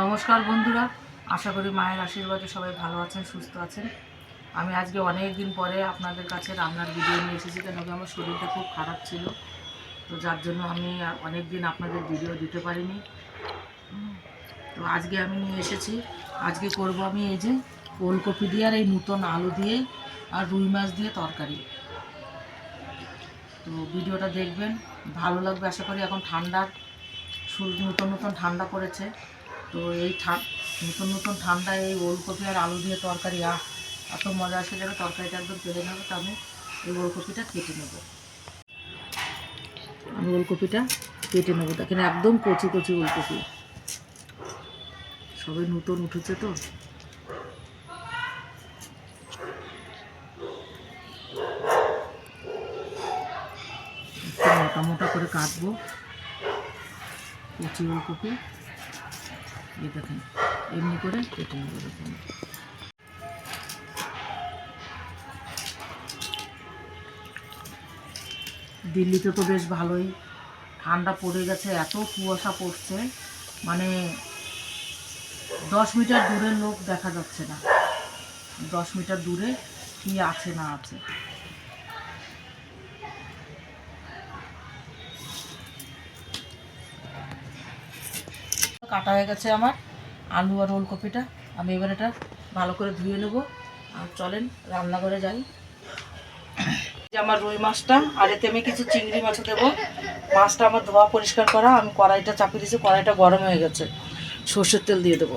নমস্কার বন্ধুরা, আশা করি মায়ের আশীর্বাদে সবাই ভালো আছেন, সুস্থ আছেন। আমি আজকে অনেক দিন পরে আপনাদের কাছে রান্নার ভিডিও নিয়ে এসেছি, কেন কি আমার শরীরটা খুব খারাপ ছিল। তো যার জন্য আমি অনেক দিন আপনাদের ভিডিও দিতে পারিনি। তো আজকে আমি নিয়ে এসেছি, আজকে করব আমি এই যে ওলকপি দিয়ে আর এই নতুন আলু দিয়ে আর রুই মাছ দিয়ে তরকারি। তো ভিডিওটা দেখবেন, ভালো লাগবে আশা করি, এখন ঠান্ডার নতুন নতুন ঠান্ডা পড়েছে। তো এই নতুন নতুন ঠান্ডায় এই ওলকপি আর আলু দিয়ে তরকারি, আহ, এত মজা আসে যাবে তরকারিটা একদম কেটে নেব, তো আমি এই ওলকপিটা কেটে নেব। আমি ওলকপিটা কেটে নেব, দেখেন একদম কচি কচি ওলকপি। সবাই নতুন উঠেছে তো। মোটা মোটা করে কাটবো। কচি ওলকপি। এই দেখেন, এমনি করে কেটে নেব দেখুন দিল্লিতে তো বেশ ভালোই। ঠান্ডা পড়ে গেছে, এত কুয়াশা পড়ছে। মানে দশ মিটার দূরের লোক দেখা যাচ্ছে না। দশ মিটার দূরে কি আছে না আছে। কাটা হয়ে গেছে আমার, আলু আর ওলকপিটা। আমি এবার এটা ভালো করে ধুয়ে নেব। আর চলেন, রান্নাঘরে যাই। আমার রুই মাছটা, আর এতে আমি কিছু চিংড়ি মাছও দেবো। মাছটা আমার ধোয়া পরিষ্কার করা, আমি কড়াইটা চাপিয়ে দিয়েছি, কড়াইটা গরম হয়ে গেছে। সর্ষের তেল দিয়ে দেবো।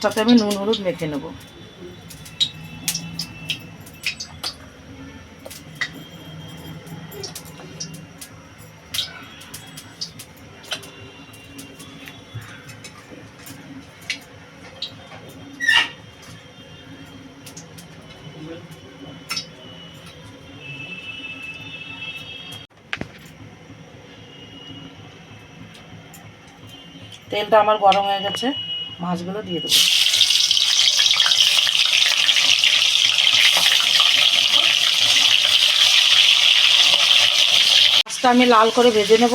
মাছটাতে আমি নুন হলুদ মেখে নেব। তেলটা আমার গরম হয়ে গেছে মাছগুলো দিয়ে দেবো। মাছটা আমি লাল করে ভেজে নেব।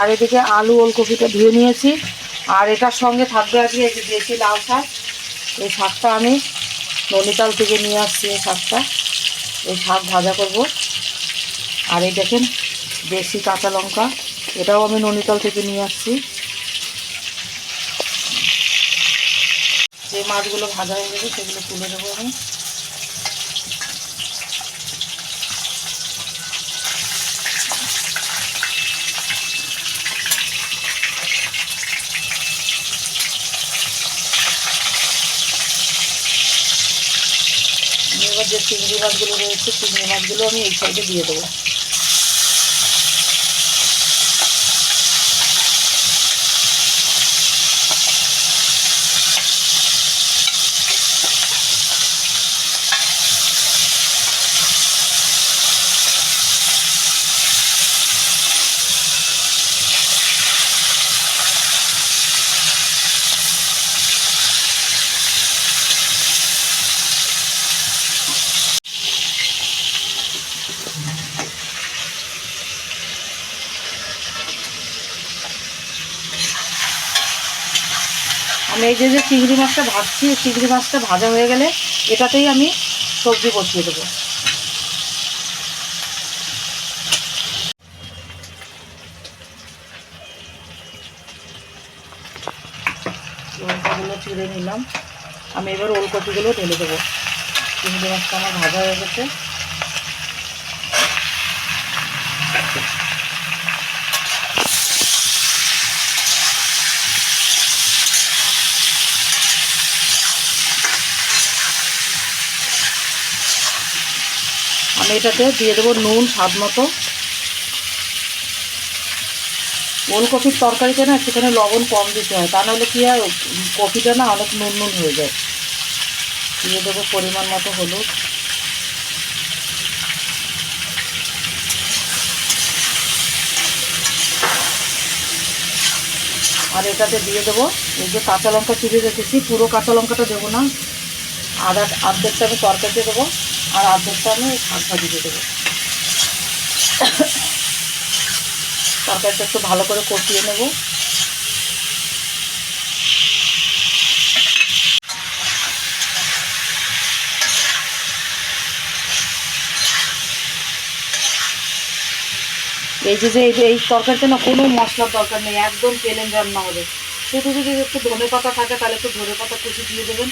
আর এদিকে আলু, ওলকপিটা ধুয়ে নিয়েছি। আর এটার সঙ্গে থাকবে আজকে এই দেশি লাল শাক। এই শাকটা আমি ননিতাল থেকে নিয়ে আসছি এই শাকটা। এই শাক ভাজা করব। আর এই দেখেন দেশি কাঁচা লঙ্কা, এটাও আমি ননিতাল থেকে নিয়ে আসছি। যে মাছগুলো ভাজা হয়ে গেছে, সেগুলো তুলে দেবো আমি এবার যে চিংড়ি মাছগুলো রয়েছে চিংড়ি মাছগুলো আমি এই সাইডে দিয়ে দেবো। আমি এই যে যে চিংড়ি মাছটা ভাজছি চিংড়ি মাছটা ভাজা হয়ে গেলে এটাতেই আমি সবজি বসিয়ে দেবো। লঙ্কাগুলো চিড়ে নিলাম। আমি এবার ওলকপিগুলো ঢেলে দেবো। চিংড়ি মাছটা আমার ভাজা হয়ে গেছে। আমি এটাতে দিয়ে দেবো নুন, স্বাদ মতো। ওলকপির তরকারিতে না সেখানে লবণ কম দিতে হয়, তা নাহলে কী হয়, কপিটা না অনেক নুন নুন হয়ে যায়। দিয়ে দেবো পরিমাণ মতো হলুদ। আর এটাতে দিয়ে দেবো, এই যে কাঁচা লঙ্কা চিড়ে রেখেছি, পুরো কাঁচা লঙ্কাটা দেবো না। আধা অর্ধেকটা আমি তরকারিতে দেবো। আর অর্ধেকটা আমি শাক ভাজিতে দেবো। তরকারিটা একটু ভালো করে কষিয়ে নেব। এই যে যে এই তরকারিতে না কোনো মশলার দরকার নেই, একদম প্লেন রান্না হবে। শুধু যদি একটু ধনে পাতা থাকে, তাহলে একটু ধনে পাতা কুচি দিয়ে দেবেন।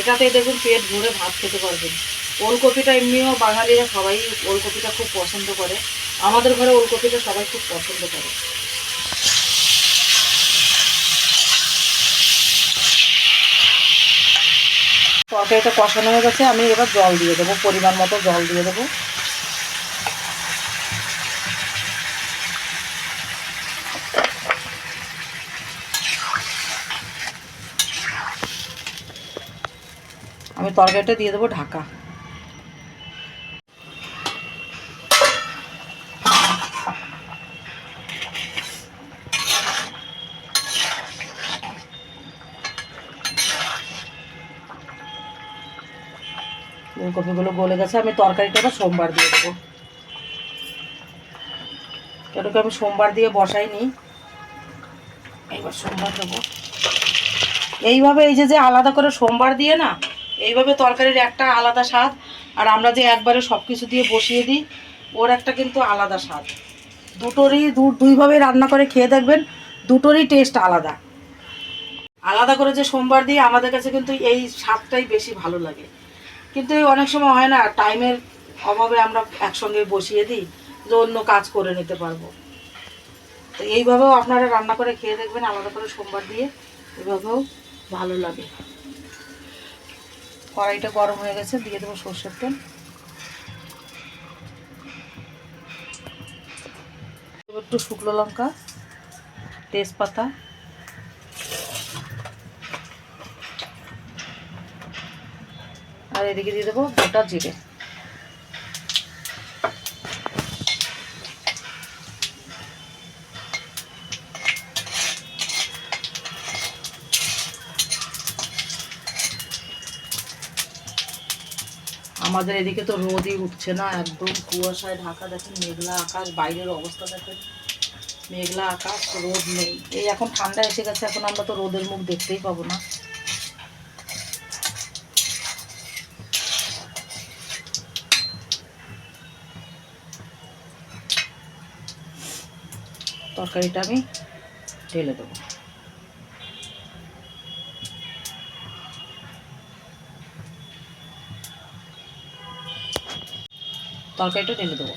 এটাতে দেখুন পেট ভরে ভাত খেতে পারবেন। ওলকপিটা এমনিও বাঙালিরা সবাই ওলকপিটা খুব পছন্দ করে। আমাদের ঘরে ওলকপিটা সবাই খুব পছন্দ করে। তরকারিটা কষানো হয়ে গেছে, আমি এবার জল দিয়ে দেবো, পরিমাণ মতো জল দিয়ে দেবো। আমি তরকারিটা দিয়ে দেবো ঢাকা। ফুলকপিগুলো গলে গেছে, আমি তরকারিটা এবার সোমবার দিয়ে দেবো। এটাকে আমি সোমবার দিয়ে বসাইনি। এইবার সোমবার দেবো। এইভাবে এই যে যে আলাদা করে সোমবার দিয়ে না, এইভাবে তরকারির একটা আলাদা স্বাদ, আর আমরা যে একবারে সব কিছু দিয়ে বসিয়ে দিই, ওর একটা কিন্তু আলাদা স্বাদ। দুটোরই দু, দুইভাবে রান্না করে খেয়ে দেখবেন, দুটোরই টেস্ট আলাদা। আলাদা করে যে সোমবার দিই, আমাদের কাছে কিন্তু এই স্বাদটাই বেশি ভালো লাগে। কিন্তু অনেক সময় হয় না টাইমের অভাবে আমরা একসঙ্গে বসিয়ে দিই, যে অন্য কাজ করে নিতে পারব। তো এইভাবেও আপনারা রান্না করে খেয়ে দেখবেন, আলাদা করে সোমবার দিয়ে এভাবেও ভালো লাগে। কড়াইটা গরম হয়ে গেছে, দিয়ে দেবো সর্ষের তেল। একটু শুকনো লঙ্কা, তেজপাতা আর এদিকে দিয়ে দেবো গোটা জিরে। আমাদের এদিকে তো রোদই উঠছে না, একদম কুয়াশায় ঢাকা দেখেন, মেঘলা আকাশ, বাইরের অবস্থা দেখেন, মেঘলা আকাশ, রোদ নেই। এই এখন ঠান্ডা এসে গেছে, এখন আমরা তো রোদের মুখ দেখতেই পাবো না। তরকারিটা আমি ঢেলে দেবো। তরকারিটা ঢেলে দেবো।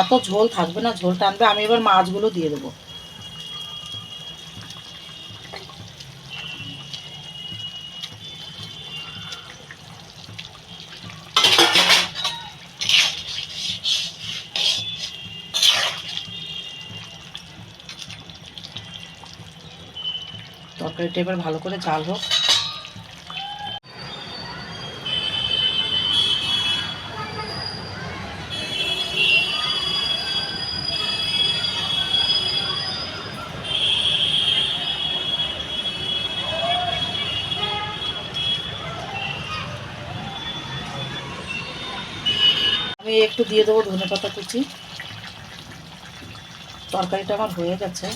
এত ঝোল থাকবে না ঝোল টানবে আমি এবার মাছগুলো দিয়ে দেবো। তরকারিটা এবার ভালো করে জাল হোক। আমি একটু দিয়ে দেবো ধনে পাতা কুচি। তরকারিটা আমার হয়ে গেছে।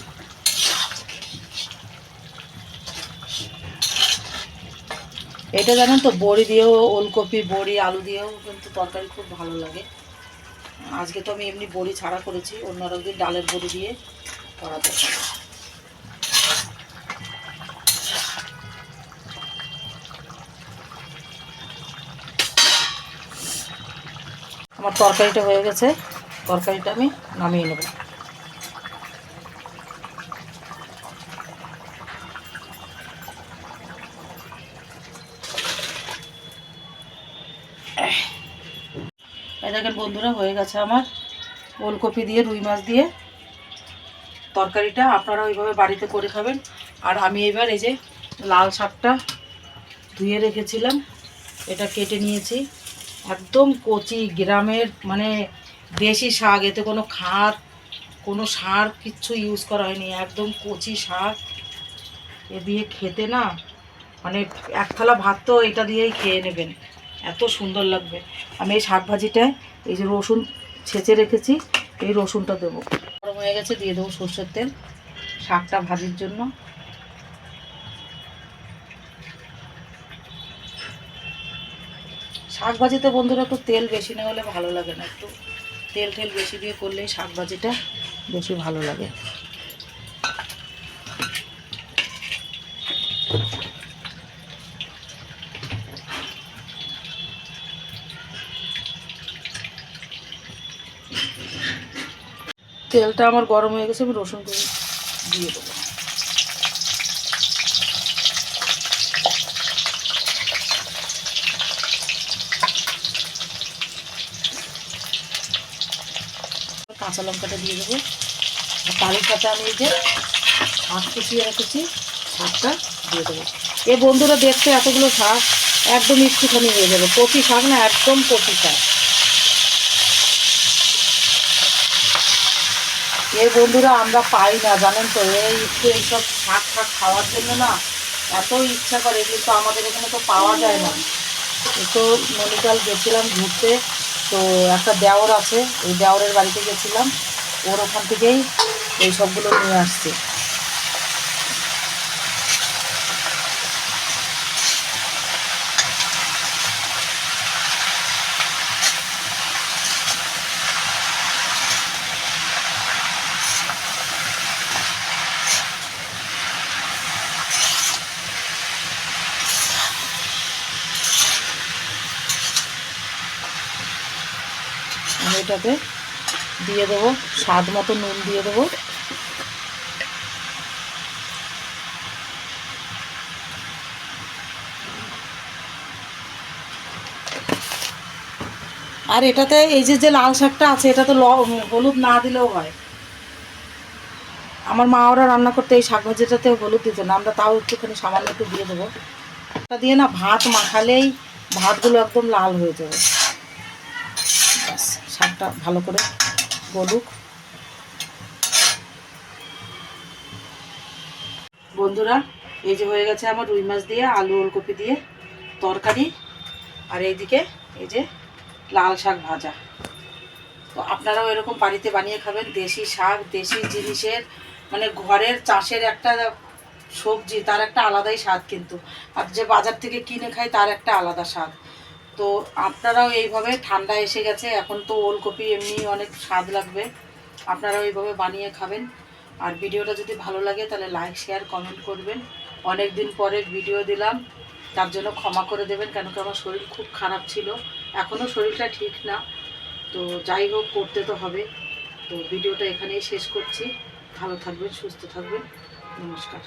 এটা জানেন তো, বড়ি দিয়েও ওলকপি, বড়ি, আলু দিয়েও কিন্তু তরকারি খুব ভালো লাগে। আজকে তো আমি এমনি বড়ি ছাড়া করেছি, অন্য দিন ডালের বড়ি দিয়ে করাতে আমার তরকারিটা হয়ে গেছে, তরকারিটা আমি নামিয়ে নেব। এই দেখেন বন্ধুরা, হয়ে গেছে আমার ওলকপি দিয়ে, রুই মাছ দিয়ে। তরকারিটা আপনারা ওইভাবে বাড়িতে করে খাবেন। আর আমি এবার এই যে লাল শাকটা ধুয়ে রেখেছিলাম, এটা কেটে নিয়েছি। একদম কচি গ্রামের মানে দেশি শাক, এতে কোনো খার কোনো সার কিচ্ছু ইউজ করা হয়নি, একদম কচি শাক। এ দিয়ে খেতে না মানে এক থালা ভাত তো এটা দিয়েই খেয়ে নেবেন। এত সুন্দর লাগবে। আমি এই শাক ভাজিটায় এই যে রসুন ছেঁচে রেখেছি, এই রসুনটা দেবো। গরম হয়ে গেছে, দিয়ে দেবো সর্ষের তেল শাকটা ভাজির জন্য। শাক ভাজিতে বন্ধুরা একটু তেল বেশি না হলে ভালো লাগে না। একটু তেল টেল বেশি দিয়ে করলেই শাক ভাজিটা বেশি ভালো লাগে। তেলটা আমার গরম হয়ে গেছে, আমি রসুন করে দিয়ে দেবো। কাঁচা লঙ্কাটা দিয়ে দেবো। তারই সাথে আমি এই যে শাক কুচিয়ে রেখেছি, শাকটা দিয়ে দেবো। এ বন্ধুরা, দেখতে এতগুলো শাক, একদম একটুখানি হয়ে যাবে। কচি শাক না, একদম কচি শাক। এই বন্ধুরা, আমরা পাই না, জানেন তো? এই একটু এইসব শাক শাক খাওয়ার জন্য না এত ইচ্ছা করে এগুলো তো আমাদের এখানে তো পাওয়া যায় না। তো ননিকাল গেছিলাম ঘুরতে, তো একটা দেওর আছে, ওই দেওরের বাড়িতে গেছিলাম। ওর ওখান থেকেই এই সবগুলো নিয়ে আসছে আমি এটাতে দিয়ে দেবো স্বাদ মতো নুন দিয়ে দেবো। আর এটাতে এই যে যে লাল শাকটা আছে এটা তো হলুদ না দিলেও হয়। আমার মা ওরা রান্না করতে এই শাক ভাজিটাতে হলুদ দিত না, আমরা তাও একটুখানি সামান্য একটু দিয়ে দেবো। দিয়ে না ভাত মাখালেই ভাতগুলো একদম লাল হয়ে যাবে। শাকটা ভালো করে গলুক। বন্ধুরা, এই যে হয়ে গেছে আমার রুই মাছ দিয়ে, আলু ওলকপি দিয়ে তরকারি। আর এইদিকে এই যে লাল শাক ভাজা। তো আপনারাও এরকম বাড়িতে বানিয়ে খাবেন, দেশি শাক, দেশি জিনিসের মানে ঘরের চাষের একটা সবজি, তার একটা আলাদাই স্বাদ কিন্তু। আর যে বাজার থেকে কিনে খাই তার একটা আলাদা স্বাদ। তো আপনারাও এইভাবে ঠান্ডা এসে গেছে, এখন তো ওলকপি এমনি অনেক স্বাদ লাগবে। আপনারাও এইভাবে বানিয়ে খাবেন। আর ভিডিওটা যদি ভালো লাগে তাহলে লাইক, শেয়ার, কমেন্ট করবেন। অনেক দিন পরে ভিডিও দিলাম, তার জন্য ক্ষমা করে দেবেন, কেন কি আমার শরীর খুব খারাপ ছিল। এখনও শরীরটা ঠিক না, তো যাই হোক, করতে তো হবে। তো ভিডিওটা এখানেই শেষ করছি। ভালো থাকবেন, সুস্থ থাকবেন। নমস্কার।